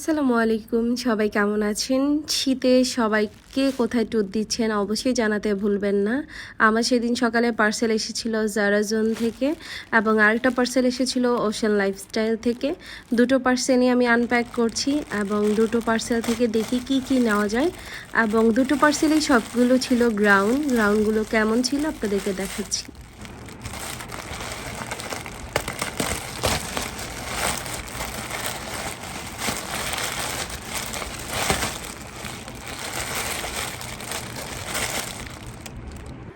আসসালামু আলাইকুম, সবাই কেমন আছেন? শীতে সবাইকে কোথায় ট্যুর দিচ্ছেন অবশ্যই জানাতে ভুলবেন না। আমার সেদিন সকালে পার্সেল এসেছিল জারাজোন থেকে এবং আরেকটা পার্সেল এসেছিল ওশান লাইফস্টাইল থেকে। দুটো পার্সেলই আমি আনপ্যাক করছি এবং দুটো পার্সেল থেকে দেখি কি কি নেওয়া যায় এবং দুটো পার্সেলেই সবগুলো ছিল গ্রাউন্ড গ্রাউন্ডগুলো কেমন ছিল আপনাদেরকে দেখাচ্ছি।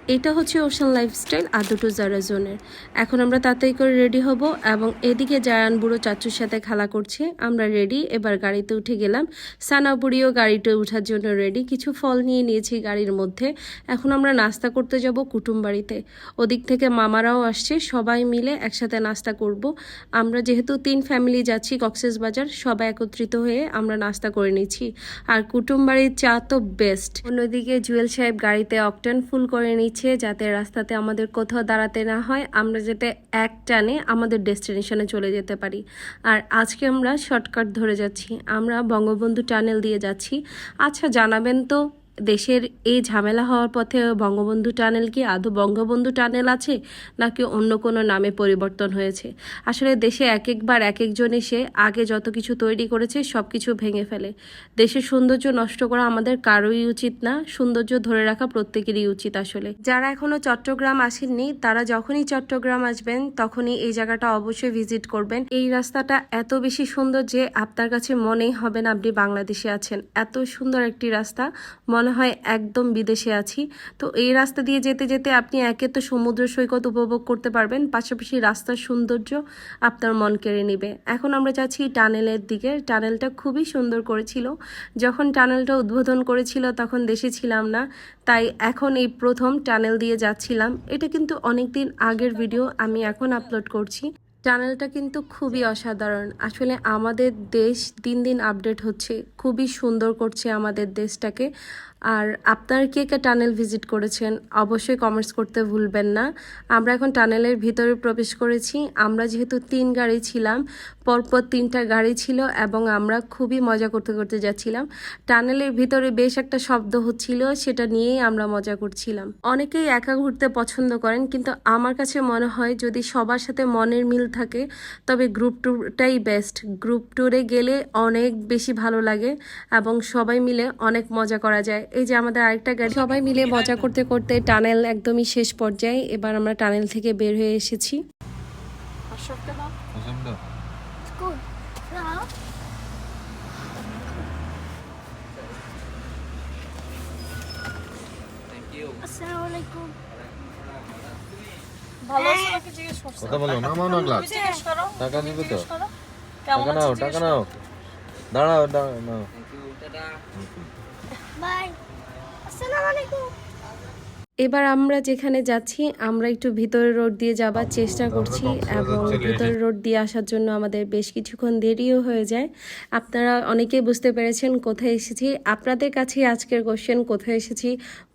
এটা হচ্ছে ওশান লাইফস্টাইল আর দুটো জারা জোনের এখন আমরা তাড়াতাড়ি করে রেডি হব এবং এদিকে জায়ান বুড়ো চাচুর সাথে খেলা করছে। আমরা রেডি এবার গাড়িতে উঠে গেলাম। সানা বুড়িও গাড়িতে ওঠার জন্য রেডি কিছু ফল নিয়ে নিয়েছি গাড়ির মধ্যে। এখন আমরা নাস্তা করতে যাব কুটুম বাড়িতে। ওদিক থেকে মামারাও আসছে, সবাই মিলে একসাথে নাস্তা করব। আমরা যেহেতু তিন ফ্যামিলি যাচ্ছি কক্সেস বাজার, সবাই একত্রিত হয়ে আমরা নাস্তা করে নিচ্ছি। আর কুটুম বাড়ির চা তো বেস্ট অন্যদিকে জুয়েল সাহেব গাড়িতে অকটেন ফুল করে নিচ্ছে। যাতে রাস্তাতে আমাদের কোথাও দাঁড়াতে না হয়, আমরা যাতে এক টানে আমাদের ডেস্টিনেশনে চলে যেতে পারি। আর আজকে আমরা শর্টকাট ধরে যাচ্ছি। আমরা বঙ্গবন্ধু টানেল দিয়ে যাচ্ছি। আচ্ছা জানাবেন তো দেশের এই ঝামেলা হওয়ার পথে বঙ্গবন্ধু টানেল কি আদৌ বঙ্গবন্ধু টানেল আছে, নাকি অন্য কোনো নামে পরিবর্তন হয়েছে? আসলে দেশে এক একবার এক একজন এসে আগে যত কিছু তৈরি করেছে সব কিছু ভেঙে ফেলে। দেশের সৌন্দর্য নষ্ট করা আমাদের কারোই উচিত না, সৌন্দর্য ধরে রাখা প্রত্যেকেরই উচিত আসলে। যারা এখনও চট্টগ্রাম আসেননি, তারা যখনই চট্টগ্রাম আসবেন, তখনই এই জায়গাটা অবশ্যই ভিজিট করবেন। এই রাস্তাটা এত বেশি সুন্দর যে আপনার কাছে মনেই হবে না আপনি বাংলাদেশে আছেন। এত সুন্দর একটি রাস্তা, মনে হয় একদম বিদেশে আছি। তো এই রাস্তা দিয়ে যেতে যেতে আপনি একে তো সমুদ্র সৈকত উপভোগ করতে পারবেন, পাশাপাশি রাস্তার সৌন্দর্য আপনার মন কেড়ে নেবে। এখন আমরা যাচ্ছি টানেলের দিকে। টানেলটা খুবই সুন্দর করেছিল। যখন টানেলটা উদ্বোধন করেছিল তখন দেশে ছিলাম না, তাই এখন এই প্রথম টানেল দিয়ে যাচ্ছিলাম। এটা কিন্তু অনেক দিন আগের ভিডিও, আমি এখন আপলোড করছি। টানেলটা কিন্তু খুবই অসাধারণ। আসলে আমাদের দেশ দিন দিন আপডেট হচ্ছে, খুবই সুন্দর করছে আমাদের দেশটাকে। আর আপনার কে কে টানেল ভিজিট করেছেন, অবশ্যই কমেন্টস করতে ভুলবেন না। আমরা এখন টানেলের ভিতরে প্রবেশ করেছি। আমরা যেহেতু তিন গাড়ি ছিলাম, পরপর তিনটা গাড়ি ছিল এবং আমরা খুবই মজা করতে করতে যাচ্ছিলাম। টানেলের ভিতরে বেশ একটা শব্দ হচ্ছিল, সেটা নিয়েই আমরা মজা করছিলাম। অনেকেই একা ঘুরতে পছন্দ করেন, কিন্তু আমার কাছে মনে হয় যদি সবার সাথে মনের মিল থাকে, তবে গ্রুপ ট্যুরটাই বেস্ট গ্রুপ ট্যুরে গেলে অনেক বেশি ভালো লাগে এবং সবাই মিলে অনেক মজা করা যায়। এই যে আমাদের আরেকটা গাড়ি সবাই মিলে মজা করতে করতে টানেল একদমই শেষ পর্যায়ে এবার আমরা টানেল থেকে বের হয়ে এসেছি। কথা বলো গ্লাস টাকা তো? টাকা নাও টাকা নাও। দাঁড়াও দাঁড়াও নাও। বাই এবার আমরা যেখানে যাচ্ছি আমরা একটু ভিতরে রোড দিয়ে যাবার চেষ্টা করছি এবং ভিতরে রোড দিয়ে আসার জন্য আমাদের বেশ কিছুক্ষণ দেরিও হয়ে যায়। আপনারা অনেকেই বুঝতে পেরেছেন কোথায় এসেছি। আপনাদের কাছে আজকের কোশ্চেন কোথায় এসেছি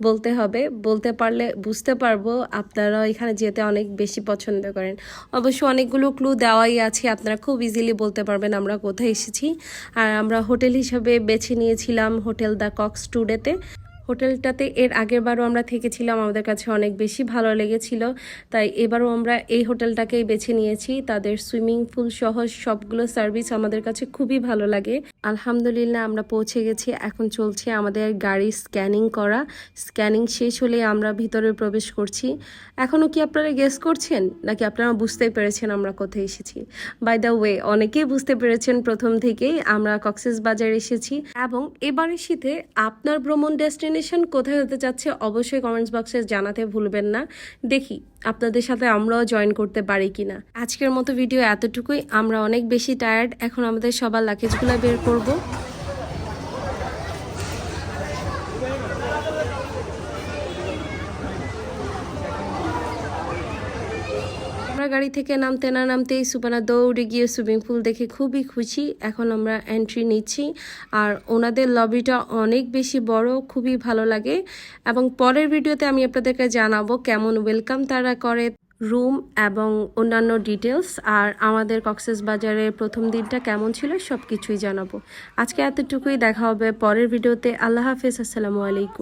বলতে হবে। বলতে পারলে বুঝতে পারব আপনারা এখানে যেতে অনেক বেশি পছন্দ করেন। অবশ্য অনেকগুলো ক্লু দেওয়াই আছে আপনারা খুব ইজিলি বলতে পারবেন আমরা কোথায় এসেছি। আর আমরা হোটেল হিসাবে বেছে নিয়েছিলাম হোটেল দ্য কক্স টুডেতে। হোটেলটাতে এর আগের বারও আমরা থেকেছিলাম, আমাদের কাছে অনেক বেশি ভালো লেগেছিল। তাই এবারও আমরা এই হোটেলটাকেই বেছে নিয়েছি। তাদের সুইমিং পুল সহ সবগুলো সার্ভিস আমাদের কাছে খুবই ভালো লাগে। আলহামদুলিল্লাহ আমরা পৌঁছে গেছি। এখন চলছে আমাদের গাড়ি স্ক্যানিং করা। স্ক্যানিং শেষ হলে আমরা ভিতরে প্রবেশ করছি। এখনও কি আপনারা গেস করছেন? নাকি আপনারা বুঝতেই পেরেছেন আমরা কোথায় এসেছি? বাই দ্য ওয়ে অনেকেই বুঝতে পেরেছেন প্রথম থেকেই আমরা কক্সেস বাজার এসেছি। এবং এবারে শীতে আপনার ভ্রমণ ডেস্টিনেশন কোথায় হতে যাচ্ছে অবশ্যই কমেন্টস বক্সে জানাতে ভুলবেন না। দেখি আপনাদের সাথে আমরাও জয়েন করতে পারি কি না আজকের মতো ভিডিও এতটুকুই। আমরা অনেক বেশি টায়ার্ড এখন আমাদের সবার লাকেজগুলো বের করব। আমরা গাড়ি থেকে নামতে না নামতেই সুপানা দৌড়ে গিয়ে সুইমিং পুল দেখে খুবই খুশি। এখন আমরা এন্ট্রি নিচ্ছি। আর ওনাদের লবিটা অনেক বেশি বড়, খুবই ভালো লাগে। এবং পরের ভিডিওতে আমি আপনাদেরকে জানাব কেমন ওয়েলকাম তারা করে রুম এবং অন্যান্য ডিটেলস আর আমাদের কক্সেস বাজারের প্রথম দিনটা কেমন ছিল সব কিছুই জানাব। আজকে এতটুকুই, দেখা হবে পরের ভিডিওতে। আল্লাহ হাফেজ, আসসালামু আলাইকুম।